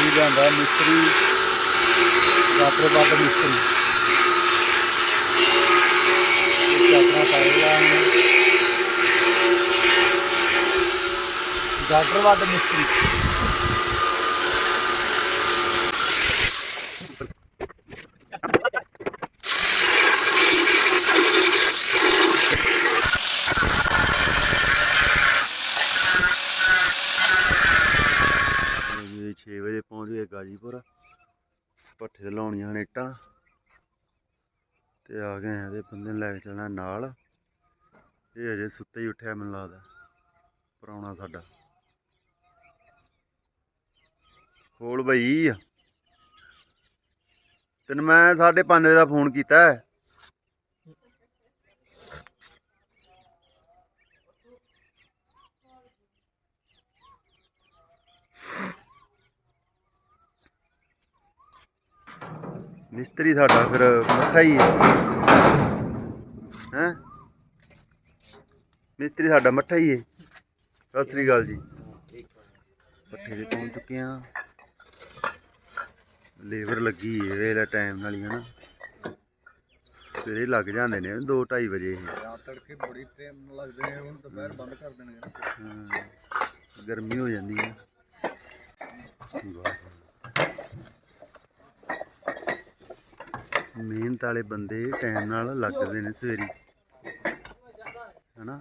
ਵੀ ਲਿਆਂਦਾ ਮਿਸਤਰੀ ਡਾਕਟਰ ਬਾਬਾ ਮਿਸਤਰੀ। ਡਾਕਟਰ ਪਾਏਗਾ ਡਾਕਟਰ ਬਾਬਾ ਮਿਸਤਰੀ ਜੀ 6 ਵਜੇ ਪਹੁੰਚ ਗਏ ਗਾਜੀਪੁਰ ਪੱਠੇ ਤੇ ਲਾਉਣੀਆਂ ਨੇ ਇੱਟਾਂ। ਤੇ ਆ ਗਏ ਆ ਇਹਦੇ ਬੰਦੇ ਨੂੰ ਲੈ ਕੇ ਚੱਲਣਾ ਨਾਲ। ਇਹ ਅਜੇ ਸੁੱਤੇ ਹੀ ਉੱਠਿਆ ਮੈਨੂੰ ਲੱਗਦਾ ਪਰਾਉਣਾ ਸਾਡਾ। ਖੋਲ ਬਈ। ਤੈਨੂੰ ਮੈਂ 5:30 ਵਜੇ ਦਾ ਫੋਨ ਕੀਤਾ। ਮਿਸਤਰੀ ਸਾਡਾ ਫਿਰ ਮੱਠਾ ਹੀ ਹੈ। ਹੈ? ਮਿਸਤਰੀ ਸਾਡਾ ਮੱਠਾ ਹੀ ਹੈ। ਸਤਿ ਸ੍ਰੀ ਅਕਾਲ ਜੀ। ਪੱਠੇ ਤੇ ਪਹੁੰਚ ਚੁੱਕੇ ਆ ਲੇਬਰ ਲੱਗੀ ਹੈ ਵੇਲੇ ਟਾਈਮ ਨਾਲ ਹੀ ਹਨਾ। ਸਵੇਰੇ ਲੱਗ ਜਾਂਦੇ ਨੇ 2 2:30 ਵਜੇ। ਰਾਤ ਤੜਕੇ ਬੜੀ ਟਾਈਮ ਲੱਗਦੇ ਨੇ ਹੁਣ ਦੁਪਹਿਰ ਬੰਦ ਕਰ ਦੇਣਗੇ ਗਰਮੀ ਹੋ ਜਾਂਦੀ ਹੈ। ਮਿਹਨਤ ਵਾਲੇ ਬੰਦੇ ਟਾਈਮ ਨਾਲ ਲੱਗਦੇ ਨੇ ਸਵੇਰੀ। ਹਨਾ?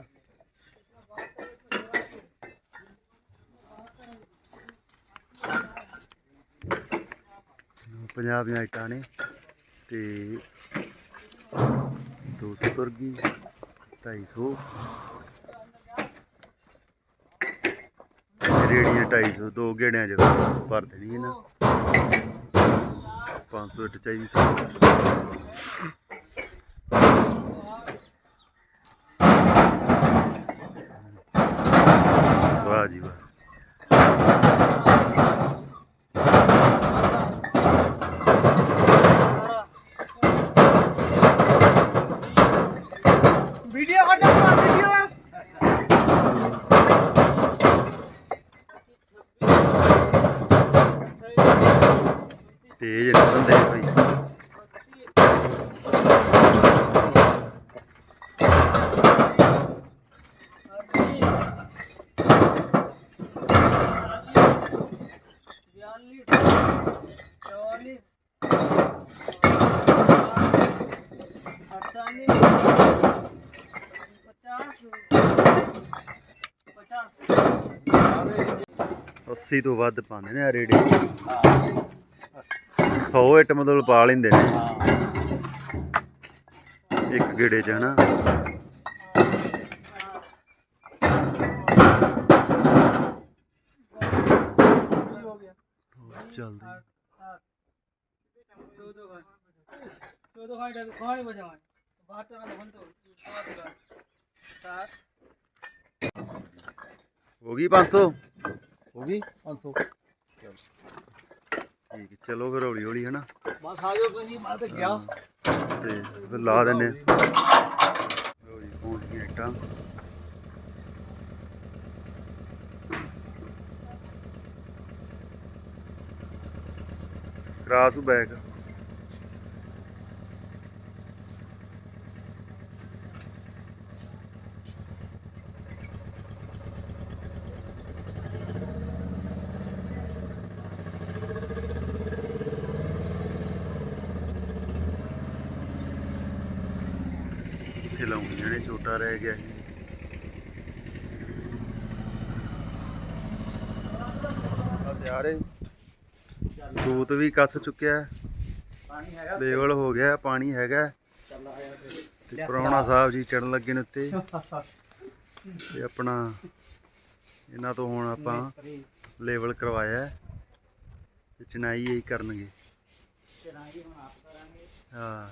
ਪੰਜਾਬ ਦੀਆਂ ਇੱਟਾਂ ਨੇ ਤੇ 200 ਤੁਰਗੀ 250 ਰੇੜੀਆਂ 250 ਦੋ ਗੇੜਿਆਂ ਚ ਭਰ ਦੇਣੀ ਇਹਨਾਂ। 500 ਇੱਟ 80 ਤੋਂ ਵੱਧ ਪਾਉਂਦੇ ਨੇ ਆ ਰੇੜੇ। 100 ਇੱਟ ਮਤਲਬ ਪਾ ਲੈਂਦੇ ਨੇ। ਇੱਕ ਗੇੜੇ ਚ, ਹਨਾ। ਚੱਲਦੇ तो तो खाई डर 500 ਹੋ ਗਈ? 500 ਠੀਕ ਹੈ, ਚਲੋ ਫਿਰ ਹੌਲੀ ਹੌਲੀ ਹਨਾ? ਬਸ ਆ ਜਾਓ ਤੁਸੀਂ ਮੈਂ ਤੇ ਗਿਆ। ਤੇ ਫਿਰ ਲਾ ਦਿੰਨੇ। ਲਓ ਜੀ ਪਹੁੰਚ ਗਏ ਇੱਟਾਂ। ਕਰਾਸ ਨੂੰ ਬੈਗ ਇੱਥੇ ਛੋਟਾ ਰਹਿ ਗਿਆ। ਹੈ। ਸੂਤ ਵੀ ਕੱਸ ਚੁੱਕਿਆ ਪਾਣੀ ਹੈਗਾ ਲੇਵਲ ਹੋ ਗਿਆ ਪਾਣੀ ਹੈਗਾ। ਤੇ ਪ੍ਰਾਹੁਣਾ ਸਾਹਿਬ ਜੀ ਚੜਨ ਲੱਗੇ ਨੇ ਉੱਤੇ। ਤੇ ਆਪਣਾ ਇਹਨਾਂ ਤੋਂ ਹੁਣ ਆਪਾਂ ਲੇਵਲ ਕਰਵਾਇਆ ਤੇ ਚਨਾਈ ਇਹੀ ਕਰਨਗੇ। ਚਰਾਂਗੇ ਹੁਣ ਆਪ ਕਰਾਂਗੇ। ਹਾਂ।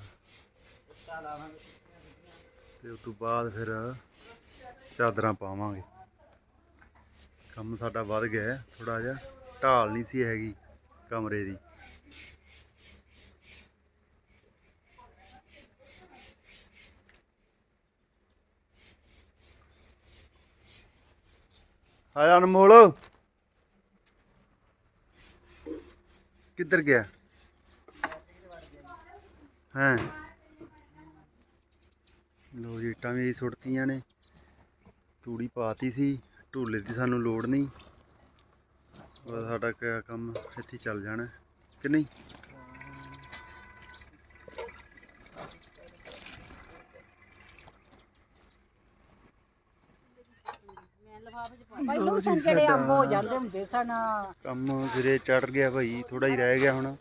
ਤੇ ਉਸ ਤੋਂ ਬਾਅਦ ਫਿਰ ਚਾਦਰਾਂ ਪਾਵਾਂਗੇ। ਕੰਮ ਸਾਡਾ ਵੱਧ ਗਿਆ ਥੋੜਾ ਜਿਹਾ ਢਾਲ ਨਹੀਂ ਸੀ ਹੈਗੀ ਕਮਰੇ ਦੀ। ਆਇਆ ਅਨਮੋਲ। ਕਿੱਧਰ ਗਿਆ? ਹਾਂ? ਲੋ ਜੀ ਇੱਟਾਂ ਵੀ ਸੁੱਟਤੀਆਂ ਨੇ। ਤੂੜੀ ਪਾਤੀ ਸੀ ਢੋਲੇ ਦੀ ਸਾਨੂੰ ਲੋੜ ਨਹੀਂ। ਬਸ ਸਾਡਾ ਕੰਮ ਇੱਥੇ ਚੱਲ ਜਾਣਾ ਕਿ ਨਹੀਂ? ਪਹਿਲਾਂ ਸਨ ਜਿਹੜੇ ਅੰਬ ਹੋ ਜਾਂਦੇ ਹੁੰਦੇ ਸਨ। ਕੰਮ ਸਿਰੇ ਚੜ ਗਿਆ ਭਾਈ ਥੋੜਾ ਹੀ ਰਹਿ ਗਿਆ ਹੁਣ।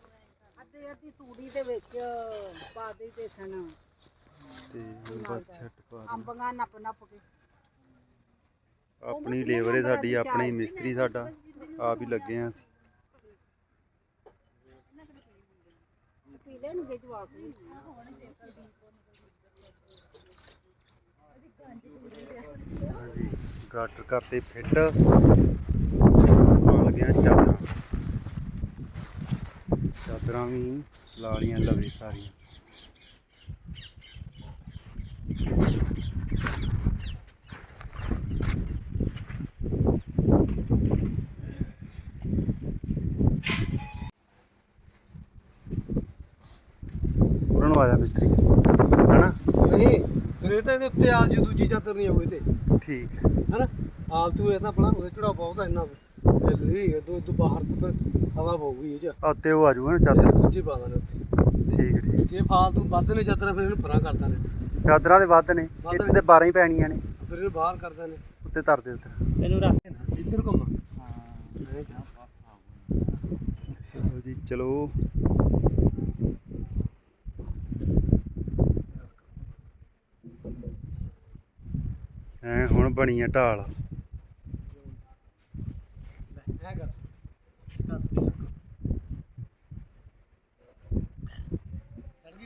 ਅੱਧੇ ਅੱਧੀ ਤੂੜੀ ਦੇ ਵਿੱਚ ਪਾ ਦੇਈਦੇ ਸਨ। ਤੇ ਹੁਣ ਬਸ ਛੱਟ ਪਾ ਦੇਣਾ। ਅੰਬੀਆਂ ਨੱਪ ਨੱਪ ਕੇ। ਆਪਣੀ ਲੇਬਰ ਹੈ ਸਾਡੀ ਆਪਣਾ ਮਿਸਤਰੀ ਸਾਡਾ ਆਪ ਹੀ ਲੱਗੇ ਆ ਅਸੀਂ। ਪੀ ਲੈਣਗੇ ਜਵਾਕ ਵੀ। ਹਾਂਜੀ ਗਾਟਰ ਕਰਤੇ ਫਿੱਟ। ਪਾਉਣ ਲੱਗਿਆ ਚਾਦਰਾਂ। ਚਾਦਰਾਂ ਵੀ ਲਾ ਲੀਆਂ ਲਵੇ ਸਾਰੀਆਂ। ਉਹਨਾਂ ਨੂੰ ਆ ਜਾ ਮਿਸਤਰੀ। ਹਨਾ? ਨਹੀਂ ਫਿਰ ਇਹ ਤਾਂ ਇਹਦੇ ਉੱਤੇ ਆਲ ਜੀ ਦੂਜੀ ਚਾਦਰ ਨਹੀਂ ਆਉ ਇਹਦੇ ਠੀਕ। ਹੈ ਹਨਾ? ਆਲ ਤੂੰ ਇਹ ਤਾਂ ਆਪਣਾ ਉਹਦੇ ਚੜਾ ਬਹੁਤ ਇੰਨਾ ਨਹੀਂ ਦੋ ਤੋਂ ਬਾਹਰ ਤੋਂ ਹਵਾ ਪਊਗੀ ਇਹ ਚ। ਆ ਉੱਤੇ ਉਹ ਆ ਜਾਊਗਾ ਨਾ ਚਾਦਰ। ਦੂਜੀ ਪਾ ਦਾਂਗੇ ਉੱਤੇ। ਠੀਕ ਠੀਕ। ਜੇ ਫਾਲਤੂ ਵੱਧ ਨੇ ਚਾਦਰਾਂ ਫਿਰ ਇਹਨੂੰ ਪਰਾਂ ਕਰ ਦਾਂਗੇ ਚਾਦਰਾਂ ਦੇ ਵੱਧ ਨੇ ਵੱਧ ਇੱਥੇ ਤੇ 12 ਹੀ ਪੈਣੀਆਂ ਨੇ। ਫਿਰ ਇਹਨੂੰ ਬਾਹਰ ਕਰ ਦਾਂਗੇ ਉੱਤੇ ਧਰ ਦੇ ਉੱਤੇ ਇਹਨੂੰ ਰੱਖ ਇੱਧਰ ਘੁੰਮ। ਚਲੋ ਜੀ ਚਲੋ। ਐ ਹੁਣ ਬਣੀ ਆ ਢਾਲ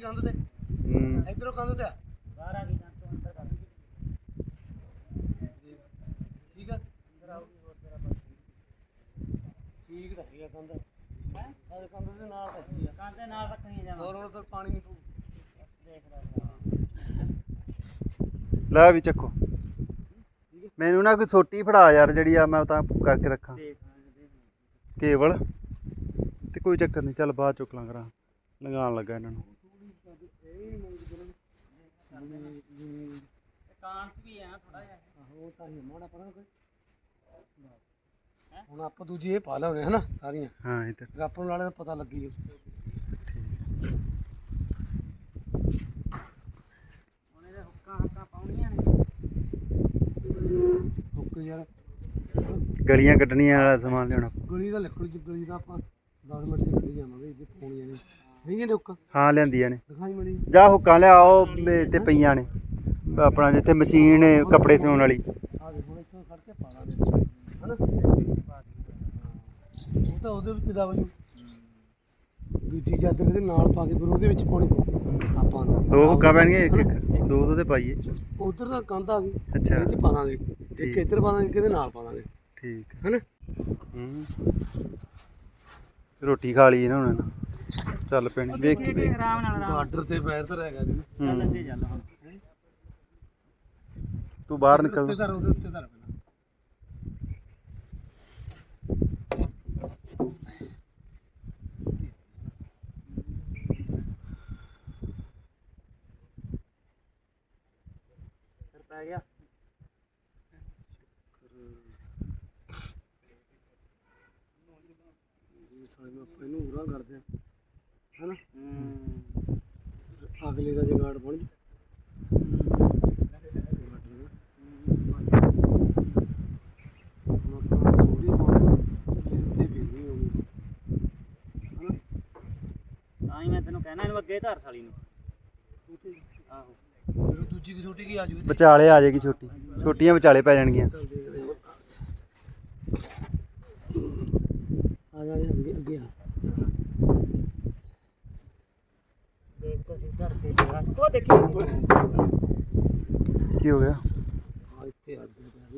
ਕੰਧ ਤੇ? ਹੂੰ। ਇਧਰੋਂ ਕੰਧ ਤੇ ਆ ਬਾਹਰ ਆ ਗਈ ਜਾਂ ਤੋਂ ਅੰਦਰ ਕਰ ਠੀਕ ਆ ਠੀਕ ਤਾਂ ਹੈਗਾ ਕੰਧ ਆਹ ਕੰਧ ਦੇ ਨਾਲ ਰੱਖੀ ਆ ਕਾਂਦੇ ਨਾਲ ਰੱਖਣੀਆਂ ਜਾਵਾਂ ਹੋਰ ਹੁਣ ਫਿਰ ਪਾਣੀ ਨਹੀਂ ਪਊ। ਲੈ ਵੀ ਚੱਕੋ। ਮੈਨੂੰ ਨਾ ਕੋਈ ਛੋਟੀ ਫੜਾ ਯਾਰ ਜਿਹੜੀ ਆ ਮੈਂ ਤਾਂ ਕਰਕੇ ਰੱਖਾਂ। ਕੇਵਲ। ਤੇ ਕੋਈ ਚੱਕਰ ਨਹੀਂ ਚੱਲ ਬਾਅਦ ਚੁੱਕ ਲਾਂ ਕਰਾਂ ਲੰਘਾਉਣ ਲੱਗਾ ਇਹਨਾਂ ਨੂੰ। ਕਾਂਚ ਵੀ ਆ ਥੋੜਾ ਜਿਹਾ। ਉਹ ਤਾਂ ਹੀ ਮਾੜਾ ਪਰਾਂ ਕੋਈ। ਹੁਣ ਆਪਾਂ ਦੂਜੀ ਇਹ ਪਾ ਲਾਉਨੇ ਹਨਾ ਸਾਰੀਆਂ। ਹਾਂ ਇੱਧਰ ਫਿਰ ਆਪਾਂ ਨੂੰ ਨਾਲੇ ਪਤਾ ਲੱਗੀ ਠੀਕ ਹੁਣ ਇਹਦੇ ਨੇ। ਯਾਰ। ਗਲੀਆਂ ਕੱਢਣੀਆਂ ਵਾਲਾ ਸਮਾਨ ਲਿਆਉਣਾ। ਗਲੀ ਦਾ ਲੱਕੜ ਚ ਗਲੀ ਦਾ ਆਪਾਂ 10 ਮਿੰਟ ਚ ਕੱਢੀ ਜਾਵਾਂਗੇ ਜੇ ਪਾਉਣੀਆਂ ਨੇ ਨਹੀਂ। ਇਹਦੇ ਹੁੱਕ ਹਾਂ ਲਿਆਂਦੀਆਂ ਨੇ। ਦਿਖਾਈ ਮੜੀ। ਜਾ ਹੁੱਕਾਂ ਲਿਆਓ ਤੇ ਪਈਆਂ ਨੇ। ਆਪਣਾ ਜਿੱਥੇ ਮਸ਼ੀਨ ਹੈ ਕੱਪੜੇ ਸਿਉਣ ਵਾਲੀ। ਆ ਦੇ ਹੁਣ ਇੱਥੋਂ ਫੜ ਕੇ ਪਾ ਲਾਂਗੇ ਹਨਾ? ਉਹ ਤਾਂ ਉਹਦੇ ਵਿੱਚ ਦਾ ਵਜੂ ਦੂਜੀ ਚਾਦਰ ਇਹਦੇ ਨਾਲ ਪਾ ਕੇ ਫਿਰ ਉਹਦੇ ਵਿੱਚ ਪਾਉਣੀ ਪਊ ਆਪਾਂ ਨੂੰ। ਦੋ ਹੁੱਕਾਂ ਪੈਣਗੀਆਂ ਇੱਕ ਇੱਕ। ਦੋ ਦੋ ਤੇ ਪਾਈਏ। ਉਧਰ ਦਾ ਕੰਧ ਆ ਗਈ ਅੱਛਾ। ਇਹ ਚ ਪਾ ਦਾਂਗੇ। ਇੱਕ ਇੱਧਰ ਪਾ ਦਾਂਗੇ ਕਿਹਦੇ ਨਾਲ ਪਾ ਦਾਂਗੇ ਠੀਕ। ਹਨਾ? ਹੂੰ। ਰੋਟੀ ਖਾ ਲਈ ਇਹਨਾਂ ਨੇ ਚੱਲ ਪੈਣੀ ਵੇਖੀ ਵੇਖ ਆਰਾਮ ਨਾਲ ਤੇ ਪੈਰ ਤਾਂ ਹੈਗਾ ਜੀ। ਅੱਗੇ ਚੱਲ ਹੁਣ। ਤੂੰ ਬਾਹਰ ਉੱਤੇ ਨਿਕਲ। ਧਰ ਉਹਦੇ ਉੱਤੇ ਧਰ ਪਹਿਲਾਂ। ਫਿਰ ਪੈ ਗਿਆ ਜੀ ਸਾਲੇ ਨੂੰ ਆਪਾਂ ਇਹਨੂੰ ਉਰਾ ਕਰਦੇ ਆ ਹਨਾ? ਹੂੰ। ਅਗਲੇ ਦਾ ਜਗਾੜ ਬਣ ਜੂ। ਹੁਣ ਆਪਾਂ ਸੋਡੀ ਪਾਉਣੀ ਤੇ ਵੀ ਨਹੀਂ ਹੋਊਗੀ ਹਨਾ? ਤਾਂ ਹੀ ਮੈਂ ਤੈਨੂੰ ਕਹਿਣਾ ਇਹਨੂੰ ਅੱਗੇ ਧਰ ਸਾਲੀ ਨੂੰ। ਉੱਤੇ ਆਹੋ। ਫਿਰ ਦੂਜੀ ਦੀ ਛੋਟੀ ਕੀ ਆ ਜੂ ਇੱਥੇ ਵਿਚਾਲੇ ਆ ਜਾਏਗੀ ਛੋਟੀ। ਛੋਟੀਆਂ ਵਿਚਾਲੇ ਪੈ ਜਾਣਗੀਆਂ। ਚੱਲ ਦੇਖਦੇ ਹਾਂ ਆ ਜਾ ਅੱਗੇ ਅੱਗੇ ਆ। ਦੇਖ ਤੁਸੀਂ ਧਰ ਕੇ ਜਰਾ ਉਹ ਦੇਖੀ ਕੀ ਹੋ ਗਿਆ? ਆ ਇੱਥੇ ਆ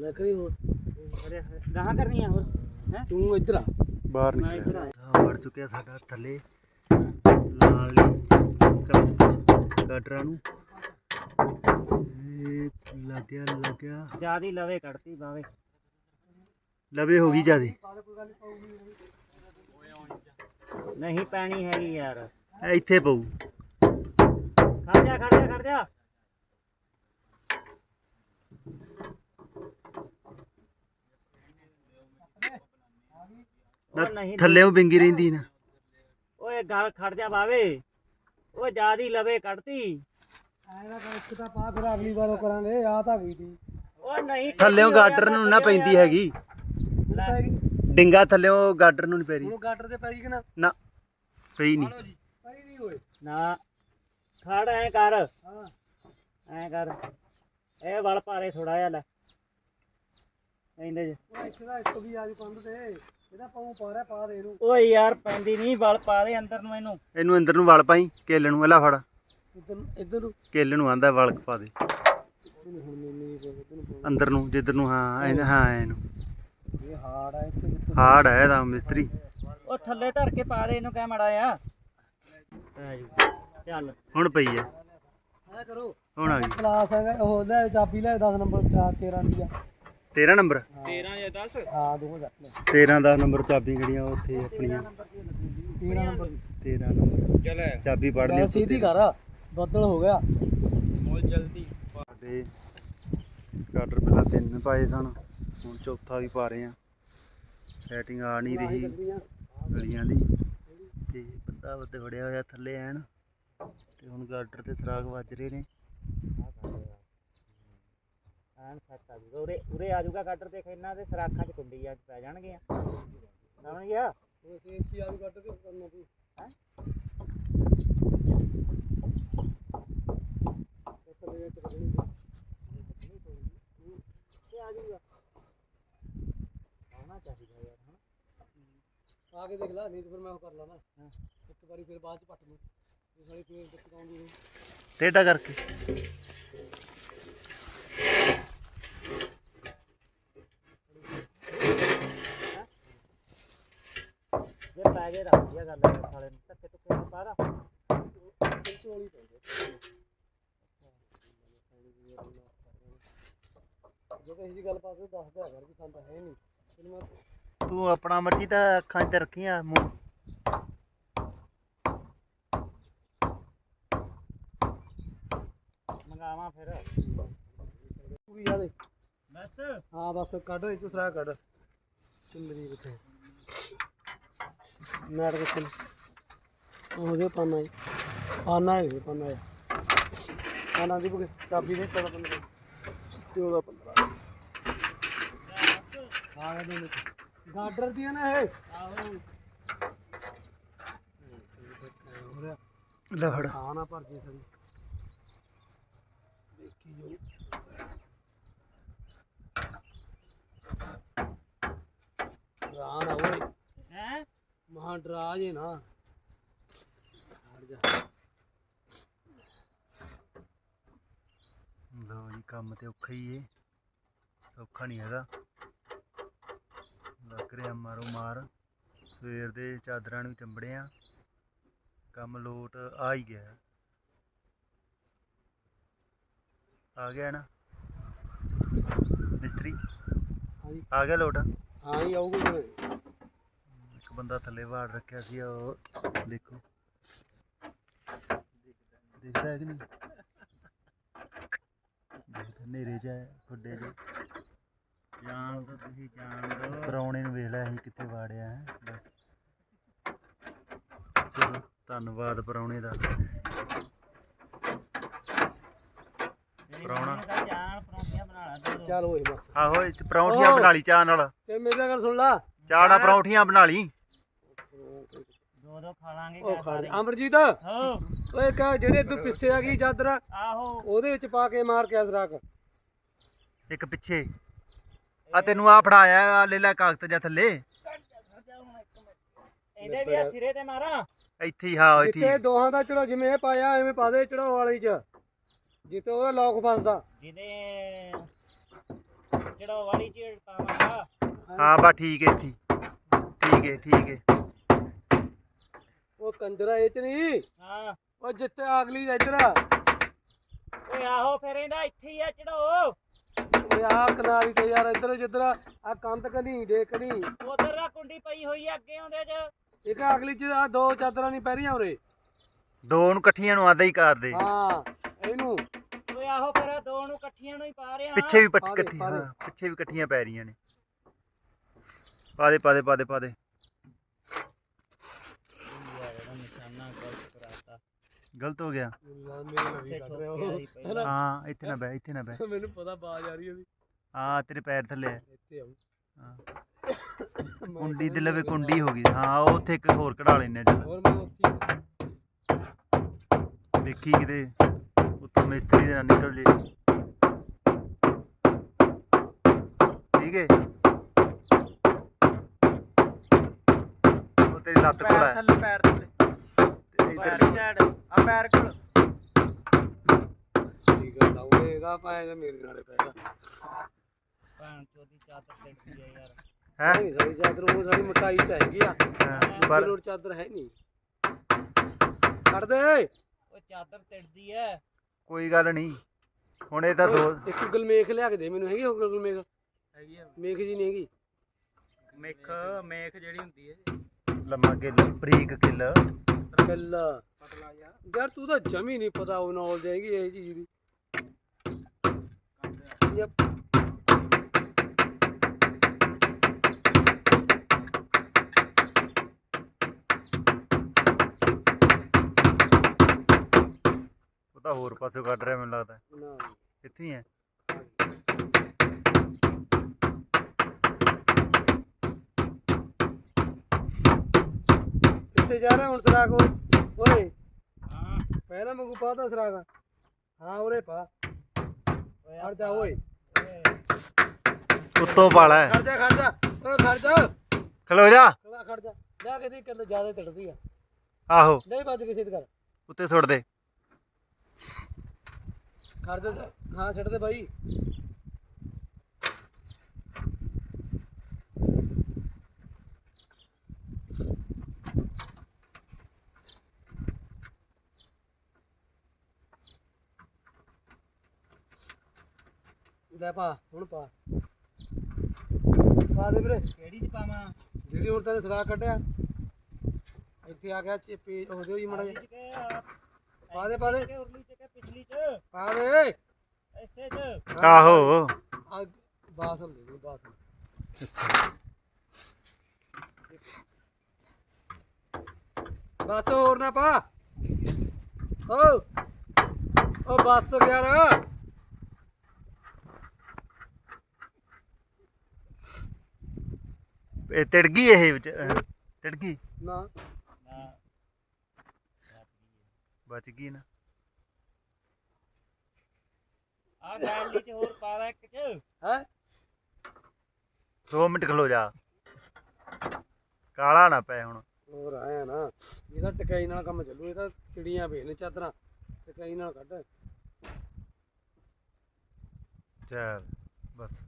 ਲੈ ਕਰੀ ਹੋਰ। ਗਾਹਾਂ ਕਰਨੀ ਆ ਹੋਰ? ਹੈ? ਤੂੰ ਇੱਧਰ ਆ। ਬਾਹਰ ਮੈਂ ਇੱਧਰ ਨਿਕਲਿਆ ਆਇਆ। ਹਾਂ ਵੜ ਚੁੱਕਿਆ ਸਾਡਾ ਥੱਲੇ। ਨਾਲ ਗਾਡਰਾਂ ਨੂੰ। ਲੱਗਿਆ ਲੱਗਿਆ। ਜਿਆਦੀ ਲਵੇ ਕੱਢਤੀ ਬਾਵੇ। ਲਵੇ ਹੋ ਗਈ ਜਿਆਦੀ। ਨਹੀਂ ਪੈਣੀ ਹੈਗੀ ਯਾਰ। ਇਹ ਇੱਥੇ ਪਊ। ਖੜ ਜਾ ਖੜ ਜਾ ਖੜ ਜਾ। ਨਾ ਉਹ ਨਹੀਂ ਥੱਲੇੋਂ ਬਿੰਗੀ ਰਹਿੰਦੀ ਨਾ। ਓਏ ਗੱਲ ਖੜ ਜਾ ਬਾਵੇ। ਓਏ ਜਿਆਦੀ ਲਵੇ ਕੱਢਤੀ। ਐਨਾ ਕਰ ਇੱਕ ਤਾਂ ਪਾ ਫਿਰ ਅਗਲੀ ਵਾਰੋਂ ਕਰਾਂਗੇ ਆ ਤਾਂ ਗਈ ਤੀ। ਓਏ ਨਹੀਂ ਥੱਲੇੋਂ ਗਾਡਰ ਯਾਰ, ਨੂੰ ਨਾ ਪੈਂਦੀ ਹੈਗੀ। ਲੈ, ਪੈ ਗਈ ਡਿੰਗਾ ਥੱਲੇੋਂ ਗਾਡਰ ਨੂੰ ਨਹੀਂ ਪੈ ਰਹੀ ਹੁਣ ਗਾਟਰ ਤੇ ਪੈ ਗਈ ਕਿ ਨਾ? ਨਾ ਪਈ ਨਹੀਂ ਪਈ ਨਹੀਂ ਓਏ ਨਾ ਖੜ ਐ ਕਰ। ਹਾਂ। ਐ ਕਰ। ਇਹ ਵਲ ਪਾ ਦੇ ਥੋੜਾ ਜਿਹਾ ਲੈ। ਇਹਦੇ ਚ। ਉਹ ਇੱਥੇ ਦਾ ਇੱਕ ਵੀ ਆਜੂ ਕੰਧ ਤੇ। ਇਹਦਾ ਪਾਉ ਪਾ ਰਿਹਾ ਪਾ ਦੇ ਇਹਨੂੰ। ਓਏ ਯਾਰ ਪੈਂਦੀ ਨਹੀਂ ਵਲ ਪਾ ਦੇ ਅੰਦਰ ਨੂੰ ਇਹਨੂੰ। ਇਹਨੂੰ ਅੰਦਰ ਨੂੰ ਵਲ ਪਾਈ ਕੇਲੇ ਨੂੰ ਇਹਲਾ ਫੜ। ਇੱਧਰ ਇੱਧਰ ਨੂੰ। ਕੇਲੇ ਨੂੰ ਆਂਦਾ ਵਲ ਪਾ ਦੇ। ਇਹਨੂੰ ਹੁਣ ਮੈਨੂੰ ਇੱਧਰ ਨੂੰ ਪਾਉ ਅੰਦਰ ਨੂੰ ਜਿੱਧਰ ਨੂੰ ਹਾਂ ਇਹ- ਹਾਂ ਇਹਨੂੰ ਇਹ ਹਾਰਡ ਆ ਇੱਥੇ ਜਿੱਥੇ ਹਾਰਡ ਹੈ ਇਹਦਾ ਮਿਸਤਰੀ। ਉਹ ਥੱਲੇ ਧਰ ਕੇ ਪਾ ਦੇ ਇਹਨੂੰ ਕਹਿ ਮੜਾ ਆ ਚੱਲ। ਹੁਣ ਪਈ ਹੈ ਐ ਕਰੋ। ਹੁਣ ਆ ਗਈ। ਕਲਾਸ ਹੈਗਾ ਉਹ ਲੈ ਚਾਬੀ ਲੈ 10 ਨੰਬਰ 13 ਦੀ ਆ। 13 ਨੰਬਰ? 13 ਜਾਂ 10 ਹਾਂ ਦੋ ਜਾ 13 ਦਾ ਨੰਬਰ ਚਾਬੀ ਕਿਹੜੀਆਂ ਉਹ ਉੱਥੇ ਆਪਣੀਆਂ। 13 ਨੰਬਰ 13 ਨੰਬਰ। ਚੱਲ। ਚਾਬੀ ਪੜ ਲਈ ਲੈ ਸਿੱਧੀ ਕਰ। ਬੱਦਲ ਹੋ ਗਿਆ। ਬਹੁਤ ਜਲਦੀ। ਸਾਡੇ ਗਾਡਰ ਪਹਿਲਾਂ ਤਿੰਨ ਪਾਏ ਸਨ ਹੁਣ ਚੌਥਾ ਵੀ ਪਾ ਰਹੇ ਆ ਸੈਟਿੰਗ ਆ ਨਹੀਂ ਰਹੀ ਗਲੀਆਂ ਦੀ। ਤੇ ਬੰਦਾ ਉੱਤੇ ਵੜਿਆ ਹੋਇਆ ਥੱਲੇ ਐਨ। ਤੇ ਹੁਣ ਗਾਡਰ ਤੇ ਸਰਾਗ ਵੱਜ ਰਹੇ ਨੇ। ਐਨ ਸੈੱਟ ਆ ਜੂਗਾ। ਉਰੇ ਉਰੇ ਆ ਜੂਗਾ ਗਾਡਰ ਦੇਖ ਇਹਨਾਂ ਦੇ ਸਰਾਖਾਂ 'ਚ ਕੁੰਡੀ ਆ ਪੈ ਜਾਣਗੇ ਸਮਝ ਗਿਆ? ਉਹ ਸੇਫਟੀ ਆਲੂ ਕੱਟ ਕੇ ਕਰਨਾ ਤੂੰ ਆਉਣਾ ਚਾਹੀਦਾ ਯਾਰ ਹਨਾ ਆ ਕੇ ਦੇਖ ਲੈ ਨਹੀਂ ਤੇ ਫਿਰ ਮੈਂ ਉਹ ਕਰ ਲਾਣਾ ਇੱਕ ਵਾਰੀ ਫਿਰ ਬਾਅਦ ਚ ਪੱਟ ਲੂ ਇਹ ਸਾਰੀ ਫੇਰ ਦਿੱਕਤ ਆਉਂਦੀ ਨਹੀਂ ਟੇਢਾ ਕਰਕੇ ਜੇ ਪੈ ਗਏ ਰੱਖ ਦਿਆ ਗੱਲ ਹੈ ਸਾਲੇ ਨੂੰ ਧੱਕੇ ਧੁੱਕੇ ਨੂੰ ਪਾਦਾ ਦੀ ਗੱਲ ਪਾਸ ਹੈ ਨਹੀਂ ਤੈਨੂੰ ਮੈਂ ਤੂੰ ਆਪਣਾ ਮਰਜ਼ੀ ਤਾਂ ਅੱਖਾਂ 'ਚ ਤੇ ਰੱਖੀਆਂ ਮੂੰਹ। ਮੰਗਾਵਾਂ ਫਿਰ। ਪੂਰੀ ਜਾਦੇ ਬਸ। ਹਾਂ ਬਸ ਕੱਢ ਇਹ ਸਰਾ ਕੱਢ। ਚੁੰਦਰੀ ਕਿੱਥੇ ਨਾੜ ਕਿੱਥੇ ਉਹਦੇ ਪਾਣਾ ਹੈ। ਪਾਣਾ ਹੈ ਪਾਣਾ ਹੈ। ਪਾਣਾ ਦੀ ਬੁਕੇ ਚਾਬੀ ਦੇ ਚੜਾ ਬੰਦ। ਤੇ ਉਹਦਾ 15 ਆ ਗਿਆ ਦੇ ਗਾਡਰ ਦੀ ਹੈ ਨਾ ਇਹ। ਆਹੋ ਲੈ ਫੜ। ਹਾਂ ਨਾ ਭਰ ਜੇ ਸਰੀ। ਦੇਖੀ ਜੋ ਰਾਹ ਨਾ ਓਏ। ਹੈ? ਮਹਾਂ ਡਰਾ ਜੇ ਨਾ। ਹਟ ਜਾ। ਲਓ ਜੀ ਕੰਮ ਤੇ ਔਖਾ ਹੀ ਏ। ਔਖਾ ਨਹੀਂ ਹੈਗਾ। ਲੱਗ ਰਿਹਾ ਮਾਰੋ ਮਾਰ। ਸਵੇਰ ਦੇ ਚਾਦਰਾਂ ਨੂੰ ਚੰਬੜੇ ਆ ਕੰਮ ਲੋਟ ਆ ਹੀ ਗਿਆ। ਆ ਗਿਆ ਨਾ? ਮਿਸਤਰੀ? ਆ ਗਿਆ ਲੋਟ? ਹਾਂ ਹੀ ਆਊਗਾ ਇੱਕ ਬੰਦਾ ਥੱਲੇ ਵਾੜ ਰੱਖਿਆ ਸੀ ਉਹ ਦੇਖੋ। ਦਿਖਦਾ ਹੈ ਕਿ ਨਹੀਂ? ਦੇਖਦਾ ਨੇਰੇ ਚ ਹੈ, ਖੁੱਡੇ ਚ। ਜਾਣ ਦੋ ਤੁਸੀਂ ਜਾਣ ਦੋ। ਪਰੌਣੇ ਨੂੰ ਵੇਖ ਲਿਆ ਅਸੀਂ ਕਿੱਥੇ ਵਾੜਿਆ ਹੈ ਬਸ। ਚਲੋ ਧੰਨਵਾਦ ਪਰੌਣੇ ਦਾ। ਪ੍ਰਾਹੁਣਾ। ਜਾਣ ਪਰੌਂਠੀਆਂ ਬਣਾ ਲਾ ਦੋ ਚੱਲ ਹੋਏ ਬਸ। ਆਹੋ ਇਹ 'ਚ ਪਰੌਂਠੀਆਂ। ਬਣਾ ਲਈ ਚਾਹ ਨਾਲ। ਤੇ ਮੇਰੀ ਤਾਂ ਗੱਲ ਸੁਣ ਲਾ। ਚਾਹ ਨਾਲ ਪਰੌਂਠੀਆਂ ਬਣਾ ਲਈ। ਦੋ ਦੋ ਖਾ ਲਾਂਗੇ ਉਹ ਸਾਰੇ। ਅਮਰਜੀਤ ਹੋ ਓਏ ਕਹ ਜਿਹੜੇ ਤੂੰ ਪਿੱਛੇ ਆ ਗਈ ਚਾਦਰ ਆਹੋ। ਉਹਦੇ ਵਿੱਚ ਪਾ ਕੇ ਮਾਰ ਕੇ ਅਸਰਾਕ ਇੱਕ ਪਿੱਛੇ। ਆ ਤੈਨੂੰ ਆ ਫੜਾਇਆ ਆ ਲੈ ਲੈ ਕਾਗਜ਼ ਜਾਂ ਥੱਲੇ। ਇਹਦੇ ਵੀ ਆ ਸਿਰੇ ਤੇ ਮਾਰਾਂ। ਇੱਥੇ ਹੀ ਹਾਂ ਇੱਥੇ ਜਿੱਤੇ ਹੀ। ਦੋਹਾਂ ਦਾ ਚੜੋ ਜਿਵੇਂ ਇਹ ਪਾਇਆ ਐਵੇਂ ਪਾ ਦੇ ਚੜਾਓ ਵਾਲੀ ਚ। ਜਿੱਤੇ ਉਹਦਾ ਲੋਕ ਫਸਦਾ। ਜਿਹਦੇ ਜਿਹੜਾ ਵਾਲੀ ਚ ਪਾਵਾਂਗਾ ਹਾਂ ਬਾ ਠੀਕ ਹੈ ਇੱਥੇ ਹੀ। ਠੀਕ ਹੈ ਠੀਕ ਹੈ। ਉਹ ਕੰਜਰਾ ਇਹ ਚ ਨਹੀਂ। ਹਾਂ। ਉਹ ਜਿੱਤੇ ਅਗਲੀ ਇੱਧਰ ਆ। ਓਏ ਆਹੋ ਫਿਰ ਇਹਦਾ ਇੱਥੇ ਹੀ ਆ ਚੜਾਓ ਓਏ ਆ ਕਨਾਰੀ ਤੇ ਯਾਰ ਇੱਧਰ ਜਿੱਧਰ ਆ ਕੰਧ ਕਨੀ ਡੇਕਣੀ ਉਧਰ ਦਾ ਕੁੰਡੀ ਪਈ ਹੋਈ ਆ ਅੱਗੇ ਆਉਂਦੇ ਚ। ਇੱਕ ਅਗਲੀ ਚ ਆ ਦੋ ਚਾਦਰਾਂ ਨਹੀਂ ਪੈ ਰਹੀਆਂ ਉਰੇ। ਦੋ ਨੂੰ ਇਕੱਠੀਆਂ ਨੂੰ ਆਂਦਾ ਹੀ ਕਰਦੇ ਹਾਂ ਇਹਨੂੰ। ਓਏ ਆਹੋ ਫਿਰ ਦੋ ਨੂੰ ਇਕੱਠੀਆਂ ਨੂੰ ਹੀ ਪਾ ਰਿਹਾ। ਪਿੱਛੇ ਵੀ ਪੱਟ ਪਾ ਦੇ, ਇਕੱਠੀ ਪਾ ਦੇ। ਹਾਂ ਪਿੱਛੇ ਵੀ ਇਕੱਠੀਆਂ ਪੈ ਰਹੀਆਂ ਨੇ। ਪਾ ਦੇ ਪਾ ਦੇ ਪਾ ਦੇ ਪਾ ਦੇ ਨਿਸ਼ਾਨਾ ਗਲਤ ਕਰਾਤਾ ਗਲਤ ਹੋ ਗਿਆ। ਲਾ ਮੇਰੇ ਨਾਲ ਵੀ ਕੱਢ ਰਿਹਾ ਉਹ। ਹੈਨਾ? ਹਾਂ ਇੱਥੇ ਨਾ ਬਹਿ ਇੱਥੇ ਨਾ ਬਹਿ। ਮੈਨੂੰ ਪਤਾ ਬਾਜ ਆ ਰਹੀ ਉਹਦੀ। ਹਾਂ ਤੇਰੇ ਪੈਰ ਥੱਲੇ। ਆ ਇੱਥੇ ਆਉਂ ਹਾਂ। ਕੁੰਡੀ ਦੇ ਲਵੇ ਕੁੰਡੀ ਹੋ ਗਈ। ਹਾਂ ਉਹ ਉੱਥੇ ਇੱਕ ਹੋਰ ਕਢਾ ਲੈਨੇ ਆ ਚੱਲ। ਹੋਰ ਮੈਂ ਉੱਥੇ ਦੇਖੀ ਕਿਤੇ ਉੱਤੋਂ ਮਿਸਤਰੀ ਦੇ ਨਾਲ ਨਿਕਲ ਜੇ। ਠੀਕ ਹੈ ਉਹ ਤੇਰੀ ਲੱਤ ਕੋਲ ਹੈ ਥੱਲੇ ਪੈਰ ਥੱਲੇ। ਤੇ ਇੱਧਰ ਸਾਈਡ ਆ ਪੈਰ ਕੋਲ। ਠੀਕ ਆ ਲਾਉਂਗੇ ਇਹਦਾ ਪਾਏ ਤੇ ਮੇਰੇ ਨਾਲੇ ਪੈਗਾ ਭੈਣ ਚੋਦੀ ਚਾਦਰ ਸਿੱਟਦੀ ਆ ਯਾਰ। ਹੈ ਨਹੀਂ ਸਾਡੀ ਚਾਦਰ ਉਹ ਸਾਡੀ ਮਟਾਈ ਚ ਹੈਗੀ ਆ। ਪਰ ਪਰ ਲੋੜ ਚਾਦਰ ਹੈ ਨਹੀਂ। ਕੱਢ ਦੇ। ਉਹ ਚਾਦਰ ਸਿੱਟਦੀ ਐ ਕੋਈ ਗੱਲ ਨਹੀਂ। ਹੁਣ ਇਹ ਤਾਂ ਦੋ ਇੱਕ ਗਲਮੇਖ ਲਿਆ ਕੇ ਦੇ ਮੈਨੂੰ ਹੈਗੀ ਉਹ ਗਲਮੇਖ? ਹੈਗੀ ਆ। ਮੇਖ ਜੀ ਨਹੀਂ ਹੈਗੀ। ਮੇਖ ਮੇਖ ਜਿਹੜੀ ਹੁੰਦੀ ਐ ਲੰਮਾ ਕਿੱਲ ਬਰੀਕ ਕਿੱਲ ਕੱਲਾ ਯਾਰ ਤੂੰ ਤਾਂ ਜਮੀ ਨਹੀਂ ਪਤਾ ਉਹ ਨੌਲੇਜ ਹੈਗੀ ਇਹ ਚੀਜ਼ ਦੀ। ਉਹ ਤਾਂ ਹੋਰ ਪਾਸੇ ਕੱਢ ਰਿਹਾ ਮੈਨੂੰ ਲੱਗਦਾ। ਨਾ। ਇੱਥੇ ਹੀ? ਹੈ। ਕਿੱਥੇ ਜਾ ਰਿਹਾ ਹੁਣ ਸਰਾਗ ਓਏ ਓਏ। ਹਾਂ। ਪਹਿਲਾਂ ਮੰਗੂ ਪਾਤਾ ਸਰਾਗ ਹਾਂ ਉਰੇ ਪਾ। ਓਏ ਖੜ ਜਾ ਓਏ। ਉੱਤੋਂ ਪਾਲਾ ਹੈ। ਖੜ ਜਾ ਖੜ ਜਾ। ਓਏ ਖੜ ਜਾ। ਖਲੋ ਜਾ। ਖੜਾ ਖੜ ਜਾ। ਲੈ ਕੇ ਦੀ ਕਿੱਲ ਜ਼ਿਆਦਾ ਤੜਦੀ ਆ। ਆਹੋ। ਨਹੀਂ ਵੱਜ ਕਿਸੇ ਦੇ ਕਰ। ਉੱਤੇ ਸੁੱਟ ਦੇ। ਖੜ ਜਾ। ਹਾਂ ਛੱਡ ਦੇ ਬਾਈ। ਲੈ ਪਾ ਹੁਣ ਪਾ। ਪਾ ਦੇ ਵੀਰੇ। ਕਿਹੜੀ ਚ ਪਾਵਾਂ? ਜਿਹੜੀ ਹੁਣ ਤੈਨੂੰ ਸਲਾਹ ਕੱਢਿਆ। ਇੱਥੇ ਆ ਗਿਆ ਚੇਪੀ ਉਹਦੇ ਹੀ ਮੜਾ ਚ ਕਿ ਆ ਪਾ ਦੇ ਪਾ ਦੇ। ਉਰਲੀ ਚ ਕਿ ਪਿਛਲੀ ਚ? ਪਾ ਦੇ। ਐਸੇ ਚ? ਆਹੋ। ਆ ਬਾਸਲ ਦੇ ਦੇ ਬਾਸਲ ਬਸ ਹੋਰ ਨਾ ਪਾ। ਓ ਓ ਬਸ ਯਾਰ। ਇਹ ਤਿੜ ਗਈ ਇਹ ਵਿੱਚ ਅਹ, ਤਿੜ ਗਈ ਨਾ। ਨਾ ਬਚ ਗਈ ਨਾ। ਆ ਗਾਲੀ ਚ ਹੋਰ ਪਾ ਲੈ ਇੱਕ ਚ। ਹੈ? 2 ਮਿੰਟ ਖਲੋ ਜਾ। ਕਾਲਾ ਨਾ ਪੈ ਹੁਣ। ਹੋਰ ਆਇਆ ਨਾ ਇਹਦਾ ਟਕਾਈ ਨਾਲ ਕੰਮ ਚੱਲੂ ਇਹ ਤਾਂ ਚਿੜੀਆਂ ਨੇ ਚਾਦਰਾਂ ਟਕਾਈ ਨਾਲ ਕੱਢ। ਚੱਲ ਬਸ।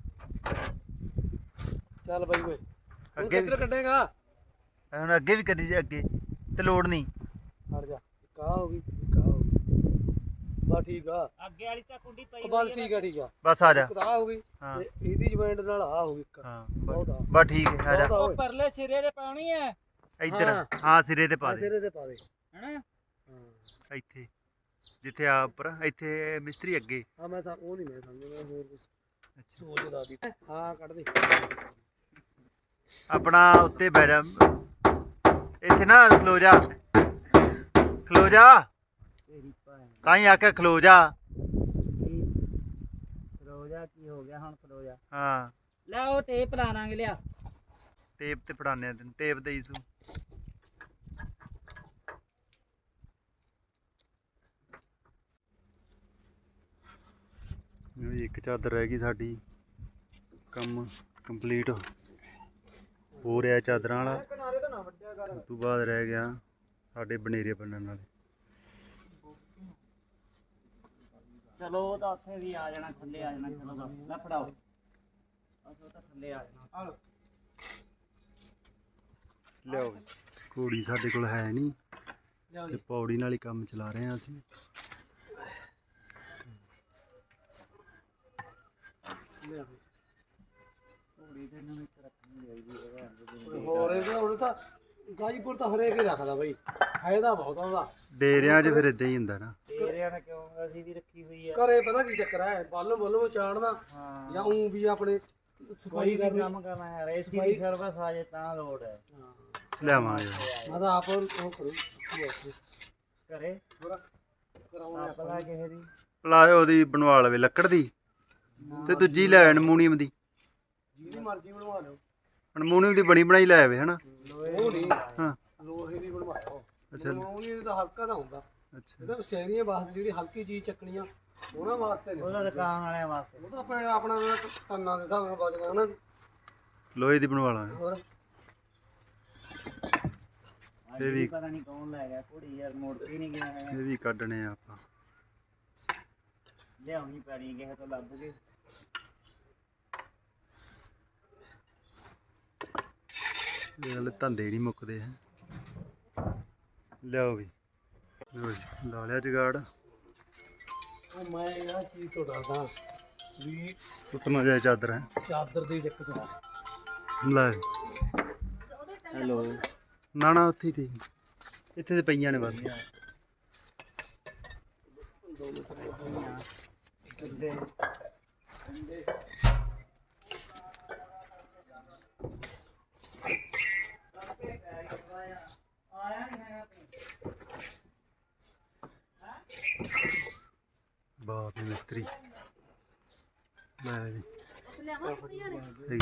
ਚੱਲ ਬਾਈ ਓਏ। ਹੁਣ ਅੱਗੇ ਕਿੱਧਰ ਕੱਢੇਗਾ? ਹੁਣ ਅੱਗੇ ਵੀ ਕਰੀ ਜਾ ਅੱਗੇ। ਤੇ ਲੋੜ ਨਹੀਂ। ਹਟ ਜਾ। ਆਹ ਹੋ ਗਈ ਆਹ ਹੋ ਗਈ। ਬਸ ਠੀਕ ਆ। ਅੱਗੇ ਵਾਲੀ ਤਾਂ ਕੁੰਡੀ ਪਈ ਬਸ ਆ ਠੀਕ ਆ ਠੀਕ ਆ। ਬਸ ਆ ਜਾ। ਤਾਂ ਆਹ ਹੋ ਗਈ ਹਾਂ। ਤੇ ਇਹਦੀ ਜੁਆਇੰਟ ਨਾਲ ਆਹ ਹੋ ਗਈ ਇੱਕ। ਹਾਂ ਆ। ਬਸ ਠੀਕ ਹੈ ਆ ਜਾ। ਆ ਉਹ ਪਰਲੇ ਸਿਰੇ ਦੇ ਪਾਉਣੀ ਐ ਇੱਧਰ ਹਾਂ। ਸਿਰੇ ਤੇ ਪਾ ਆ ਦੇ। ਸਿਰੇ ਤੇ ਪਾ ਦੇ। ਹਨਾ? ਹਾਂ। ਇੱਥੇ ਜਿੱਥੇ ਆ ਉੱਪਰ ਇੱਥੇ ਮਿਸਤਰੀ ਅੱਗੇ। ਹਾਂ ਮੈਂ ਉਹ ਨਹੀਂ ਮੈਂ ਸਮਝਦਾ ਹੋਰ ਕੁਝ ਅੱਛਾ। ਸੋਚਦਾ ਦੀ। ਹਾਂ ਕੱਢ ਦੇ। ਆਪਣਾ ਉੱਤੇ ਬਹਿ ਜਾ। ਇੱਥੇ ਨਾ ਖਲੋ ਜਾ। ਖਲੋ ਜਾ। ਤਾਂ ਹੀ ਆਖਿਆ ਖਲੋ ਜਾ। ਖਲੋਜਾ ਕੀ ਹੋ। ਗਿਆ ਹੁਣ ਖਲੋਜਾ ਹਾਂ ਲੈ ਉਹ ਟੇਪ ਲਾ ਲਾਂਗੇ ਲਿਆ। ਟੇਪ ਤੇ ਆ ਤੈਨੂੰ। ਟੇਪ ਦੇਈ ਤੂੰ ਇੱਕ ਚਾਦਰ ਰਹਿ ਗਈ ਸਾਡੀ। ਕੰਮ ਕੰਪਲੀਟ ਹੋ ਰਿਹਾ ਚਾਦਰਾਂ ਵਾਲਾ। ਕਿਨਾਰੇ ਤੋਂ ਨਾ ਵੱਡਿਆ ਕਰ ਉਸ ਤੋਂ ਬਾਅਦ ਰਹਿ ਗਿਆ ਸਾਡੇ ਬਨੇਰੇ ਬੰਨਣ ਵਾਲੇ। ਚਲੋ ਉਹ ਤਾਂ ਉੱਥੇ ਵੀ ਆ ਜਾਣਾ ਥੱਲੇ ਆ ਜਾਣਾ ਚਲੋ ਬਸ ਲੈ ਫੜਾਓ। ਬਸ ਉਹ ਤਾਂ ਥੱਲੇ ਆ ਜਾਣਾ। ਲਿਆਓ ਘੋੜੀ ਸਾਡੇ ਕੋਲ ਹੈ ਨਹੀਂ। ਤੇ ਪੌੜੀ ਨਾਲ ਹੀ ਕੰਮ ਚਲਾ ਰਹੇ ਹਾਂ ਅਸੀਂ। ਲਿਆਓ। ਘੋੜੀ ਤੇ ਨੂੰ ਇੱਕ ਰੱਖਣੀ ਚਾਹੀਦੀ ਹੈ ਹੋਰ ਇਹਦਾ ਹੁਣ ਤਾਂ ਗਾਜੀਪੁਰ ਤਾਂ ਹਰੇਕ ਹੀ ਰੱਖਦਾ ਬਈ। ਫਾਇਦਾ ਬਹੁਤ ਆ ਉਹਦਾ। ਡੇਰਿਆਂ 'ਚ ਫਿਰ ਇਦਾਂ ਹੀ ਹੁੰਦਾ ਨਾ। ਤੇਰਿਆਂ ਨੇ ਕਿਉਂ? ਅਸੀਂ ਵੀ ਰੱਖੀ ਹੋਈ ਆ। ਘਰੇ ਪਤਾ ਕੀ ਚੱਕਰ ਹੈ ਬੱਲ ਬੁੱਲ ਚਾੜਨਾ ਜਾਂ ਉਂ ਵੀ ਆਪਣੇ ਸਫ਼ਾਈ ਦਾ ਕਰਨੀ। ਕੰਮ ਕਰਨਾ ਯਾਰ ਏਸੀ ਦੀ ਸਰਵਿਸ ਆ ਜੇ ਤਾਂ ਲੋੜ ਹੈ। ਹਾਂ। ਲਿਆਵਾਂਗੇ ਮੈਂ ਤਾਂ ਆਪ ਉਹ ਕਰੂ। ਘਰੇ? ਪੂਰਾ ਕਰਾਉਣਾ ਪਤਾ ਕਿਸੇ ਦੀ। ਪਲਾਜੋ ਦੀ ਬਣਵਾ ਲਵੇ ਲੱਕੜ ਦੀ। ਤੇ ਦੂਜੀ ਲੈ ਅਨਮੋਨੀਅਮ ਦੀ। ਜਿਹਦੀ ਮਰਜ਼ੀ ਬਣਵਾ ਲਓ। ਅਨਮੋਨੀਅਮ ਦੀ ਬਣੀ ਬਣਾਈ ਲੈ ਆਵੇ ਹਨਾ? ਉਹ ਨਹੀਂ। ਹਾਂ। ਲੋਹੇ ਦੀ ਬਣਵਾਓ। ਅੱਛਾ। ਉਹ ਨਹੀਂ ਤਾਂ ਹਲਕਾ ਦਾ ਹੁੰਦਾ। ਅੱਛਾ। ਇਹਦਾ ਸ਼ਹਿਰੀਆਂ ਵਾਸਤੇ ਜਿਹੜੀ ਹਲਕੀ ਚੀਜ਼ ਚੱਕਣੀਆਂ ਉਹਨਾਂ ਵਾਸਤੇ ਨਹੀਂ। ਉਹਦਾ ਦੁਕਾਨ ਵਾਲਿਆਂ ਵਾਸਤੇ। ਉਹ ਤਾਂ ਆਪਣੇ ਆਪਣਾ ਟੰਨਾਂ ਦੇ ਹਿਸਾਬ ਨਾਲ ਬਚਦਾ ਹਨਾ? ਲੋਹੇ ਦੀ ਬਣਵਾ ਲਾਂਗੇ। ਹੋਰ? ਅੱਜ ਵੀ ਪਤਾ ਨਹੀਂ ਕੌਣ ਲੈ ਗਿਆ ਕੁੜੀ ਯਾਰ ਮੋੜ ਕੇ ਨਹੀਂ ਗਿਆ ਹੈਗਾ। ਇਹ ਵੀ ਕੱਢਣੇ ਆ ਆਪਾਂ। ਲਿਆਉਣੀ ਪੈਣੀ ਕਿਸੇ ਤੋਂ ਲੱਭ ਕੇ। ਇਹ ਹਲੇ ਧੰਦੇ ਨਹੀਂ ਮੁੱਕਦੇ ਹੈ। ਲਿਆਓ ਵੀ। ਲਓ ਜੀ, ਲਾ ਲਿਆ ਜਗਾੜ। ਉਹ ਮੈਂ ਇਹ ਚੀਜ਼ ਤੋਂ ਡਰਦਾ ਵੀ ਟੁੱਟਣਾ ਜਾਏ ਚਾਦਰ ਹੈ। ਚਾਦਰ ਦੀ ਦਿੱਕਤ ਆ ਲੈ। ਹੈਲੋ। ਨਾ ਨਾ ਉੱਥੇ ਠੀਕ ਇੱਥੇ ਤੇ ਪਈਆਂ ਨੇ ਬਸ ਬਾਪ ਰੇ ਮਿਸਤਰੀ। ਲੈ ਜੀ। ਹੈਗੀ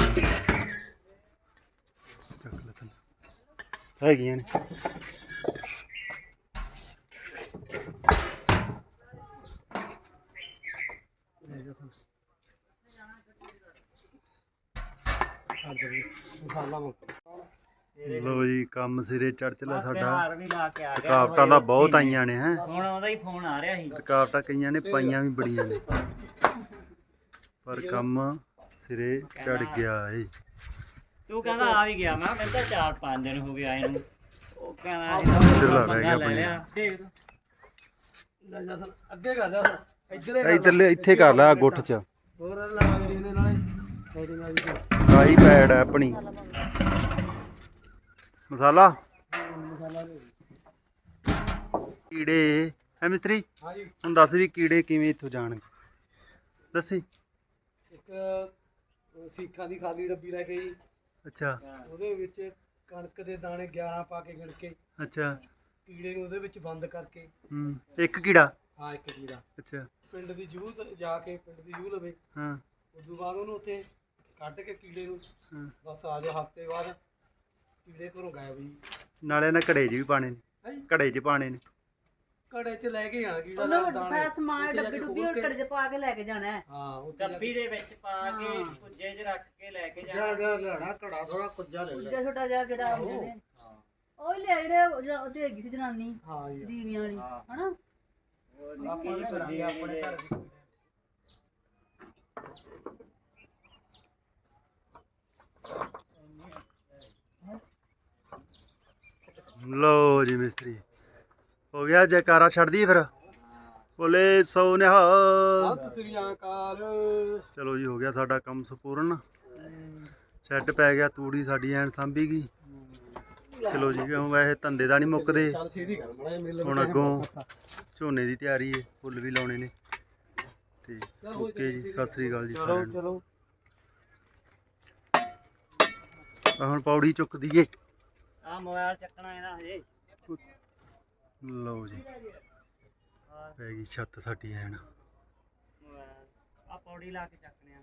ਚੱਕ ਲੈ ਤੈਨੂੰ ਹੈਗੀਆਂ ਨੇ ਮਸਾਲਾ ਮੁੱਕ ਲੋ ਜੀ ਕੰਮ ਸਿਰੇ ਚੜ ਚਲਾ ਸਾਡਾ। ਹਾਰ ਵੀ ਲਾ ਕੇ ਆ ਗਿਆ। ਰੁਕਾਵਟਾਂ ਤਾਂ ਬਹੁਤ ਆਈਆਂ ਨੇ ਹੈ। ਹੁਣ ਉਹਦਾ ਹੀ ਫੋਨ ਆ ਰਿਹਾ ਸੀ। ਰੁਕਾਵਟਾਂ ਕਈਆਂ ਨੇ ਪਾਈਆਂ ਵੀ ਬੜੀਆਂ ਨੇ। ਪਰ ਕੰਮ ਸਿਰੇ ਚੜ ਗਿਆ ਏ। ਤੂੰ ਕਹਿੰਦਾ ਆ ਵੀ ਗਿਆ। ਮੈਂ ਕਹਿੰਦਾ ਚਾਰ ਪੰਜ ਦਿਨ ਹੋ ਗਏ ਆਏ ਨੂੰ। ਉਹ ਕਹਿੰਦਾ ਢਿੱਲਾ ਰਹਿ ਗਿਆ ਆਪਣੀ। ਤੂੰ। ਲੈ ਜਾ ਸਨ ਅੱਗੇ ਕਰ ਜਾ ਸਨ ਇੱਧਰ ਇਧਰਲੇ ਇੱਥੇ ਕਰ ਲੈ ਗੁੱਠ 'ਚ। ਹੋਰ ਲਾ ਜਿਹੜੀ ਇਹਨੇ ਨਾਲੇ। ਸੈਟਿੰਗ ਆ ਜੀ ਕਾਈ ਪੈਡ ਹੈ ਆਪਣੀ। ਮਸਾਲਾ? ਮਸਾਲਾ ਦੇ ਕੀੜੇ ਹੈ ਮਿਸਤਰੀ? ਹਾਂਜੀ। ਹੁਣ ਦੱਸ ਵੀ ਕੀੜੇ ਕਿਵੇਂ ਇੱਥੋਂ ਜਾਣਗੇ? ਦੱਸੀ। ਇੱਕ ਸੀਖਾਂ ਦੀ ਖਾਲੀ ਡੱਬੀ ਲੈ ਕੇ ਜੀ ਅੱਛਾ। ਉਹਦੇ ਵਿੱਚ ਕਣਕ ਦੇ ਦਾਣੇ 11 ਪਾ ਕੇ ਗਿਣ ਕੇ ਅੱਛਾ। ਕੀੜੇ ਨੂੰ ਉਹਦੇ ਵਿੱਚ ਬੰਦ ਕਰਕੇ। ਹੂੰ ਇੱਕ ਕੀੜਾ? ਹਾਂ ਇੱਕ ਕੀੜਾ। ਅੱਛਾ। ਪਿੰਡ ਦੀ ਜੂਹ ਜਾ ਕੇ ਪਿੰਡ ਦੀ ਜੂਹ ਲਵੇ। ਹਾਂ। ਤੋਂ ਬਾਅਦ ਉਹਨੂੰ ਉੱਥੇ ਕੱਢ ਕੇ ਕੀੜੇ ਨੂੰ। ਬਸ ਆ ਜਾਓ ਹਫ਼ਤੇ ਬਾਅਦ। ਕੀੜੇ ਘਰੋਂ ਗਾਇਬ ਜੀ? ਨਾਲੇ ਨਾ ਘੜੇ 'ਚ ਵੀ ਪਾਣੇ ਨੇ। ਹਾਂਜੀ ਘੜੇ 'ਚ ਪਾਣੇ ਨੇ। ਘੜੇ 'ਚ ਲੈ ਕੇ ਜਾਣਾ ਕੀੜਾ ਉਹਨਾਂ ਨੂੰ ਦਾਣੇ। ਸਾਰਾ ਸਮਾਨ ਜਾ ਡੱਬੀ ਕੇ ਡੁੱਬੀ ਖੋਲ ਕੇ- ਕੜੇ ਚ ਪਾ ਕੇ ਲੈ ਕੇ ਜਾਣਾ ਹੈ। ਹਾਂ ਉੱਥੇ ਜਾ ਡੱਬੀ ਦੇ ਵਿੱਚ ਪਾ ਕੇ ਕੁੱਜੇ 'ਚ ਰੱਖ ਕੇ ਲੈ ਕੇ ਜਾ ਜਾਣਾ। ਜਾ ਲੈਣਾ ਘੜਾ ਥੋੜਾ ਕੁੱਜਾ ਲੈ ਲੈ। ਦੂਜਾ ਛੋਟਾ ਜਿਹਾ ਜਿਹੜਾ ਹੁੰਦੇ ਨੇ ਹਾਂ। ਉਹ ਹੀ ਲੈ ਜਿਹੜੇ ਉਹ ਜਿਹੜਾ ਹੈਗੀ ਸੀ ਜਨਾਨੀ ਹਾਂ ਜੀ। ਦੀਵੀਆਂ ਵਾਲੀ ਹਾਂ। ਹਨਾ? ਉਹ ਨਿੱਕੀ ਜਿਹੀ ਕੁੱਜੀ ਆਪਣੇ ਘਰ ਦੀ। ਲਓ ਜੀ ਮਿਸਤਰੀ। ਹੋ ਗਿਆ ਜੈਕਾਰਾ ਛੱਡ ਦੀ ਫਿਰ? ਬੋਲੇ ਸੋ ਨਿਹਾਲ ਸਤਿ ਸ੍ਰੀ ਅਕਾਲ। ਚਲੋ ਜੀ ਹੋ ਗਿਆ ਸਾਡਾ ਕੰਮ ਸੰਪੂਰਨ। ਸ਼ੈੱਡ ਪੈ ਗਿਆ ਤੂੜੀ ਸਾਡੀ ਐਨ ਸਾਂਭੀ ਗਈ। ਚਲੋ ਜੀ ਕਿਉਂ ਵੈਸੇ ਧੰਦੇ ਦਾ ਨਹੀਂ ਮੁੱਕਦੇ। ਹੁਣ ਅੱਗੋਂ ਝੋਨੇ ਦੀ ਤਿਆਰੀ ਹੈ ਫੁੱਲ ਵੀ ਲਾਉਣੇ ਨੇ। ਤੇ ਓਕੇ ਜੀ ਸਤਿ ਸ੍ਰੀ ਅਕਾਲ ਜੀ ਚਲੋ ਸਾਰਿਆਂ ਨੂੰ। ਹੁਣ ਪੌੜੀ ਚੁੱਕ ਦਈਏ ਆ ਮੋਬਾਈਲ ਚੱਕਣਾ ਇਹਦਾ ਹਜੇ। ਲਓ ਜੀ। ਪੈ ਗਈ ਛੱਤ ਸਾਡੀ ਐਨ। ਆ ਪੌੜੀ ਲਾ ਕੇ ਚੱਕਣੇ ਆ।